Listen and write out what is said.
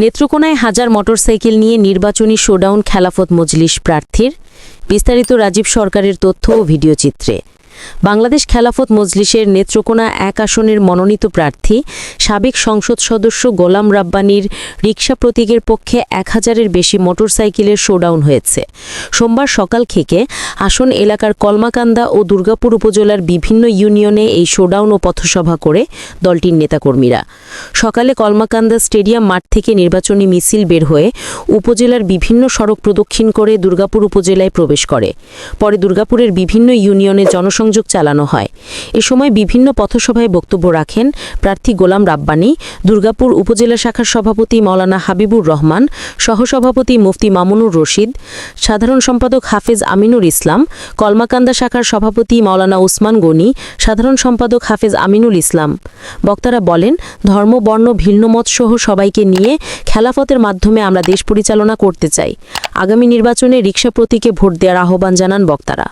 নেত্রকোনায় হাজার মোটরসাইকেল নিয়ে নির্বাচনী শোডাউন খেলাফত মজলিস প্রার্থীর বিস্তারিত রাজীব সরকারের তথ্য ও ভিডিও চিত্রে। বাংলাদেশ খেলাফত মজলিসের নেত্রকোনা এক আসনের মনোনীত প্রার্থী, সাবেক সংসদ সদস্য গোলাম রাব্বানির রিকশা প্রতীকের পক্ষে এক হাজারের বেশি মোটরসাইকেলের শোডাউন হয়েছে। সোমবার সকাল থেকে আসন এলাকার কলমাকান্দা ও দুর্গাপুর উপজেলার বিভিন্ন ইউনিয়নে এই শোডাউন ও পথসভা করে দলটির নেতাকর্মীরা। সকালে কলমাকান্দা স্টেডিয়াম মাঠ থেকে নির্বাচনী মিছিল বের হয়ে উপজেলার বিভিন্ন সড়ক প্রদক্ষিণ করে দুর্গাপুর উপজেলায় প্রবেশ করে। পরে দুর্গাপুরের বিভিন্ন ইউনিয়নে জনসংযোগ চালানো হয়। এ সময় বিভিন্ন পথসভায় বক্তব্য রাখেন প্রার্থী গোলাম রাব্বানি, দুর্গাপুর উপজেলা শাখার সভাপতি মাওলানা হাবিবুর রহমান, সহসভাপতি মুফতি মামুনুর রশিদ, সাধারণ সম্পাদক হাফেজ আমিনুর ইসলাম, কলমাকান্দা শাখার সভাপতি মাওলানা ওসমান গনি, সাধারণ সম্পাদক হাফেজ আমিনুল ইসলাম। বক্তারা বলেন, ধর্ম, বর্ণ ভিন্নমত সহ সবাইকে নিয়ে খেলাফতের মাধ্যমে আমরা দেশ পরিচালনা করতে চাই। আগামী নির্বাচনে রিক্সা প্রতীকে ভোট দেওয়ার আহ্বান জানান বক্তারা।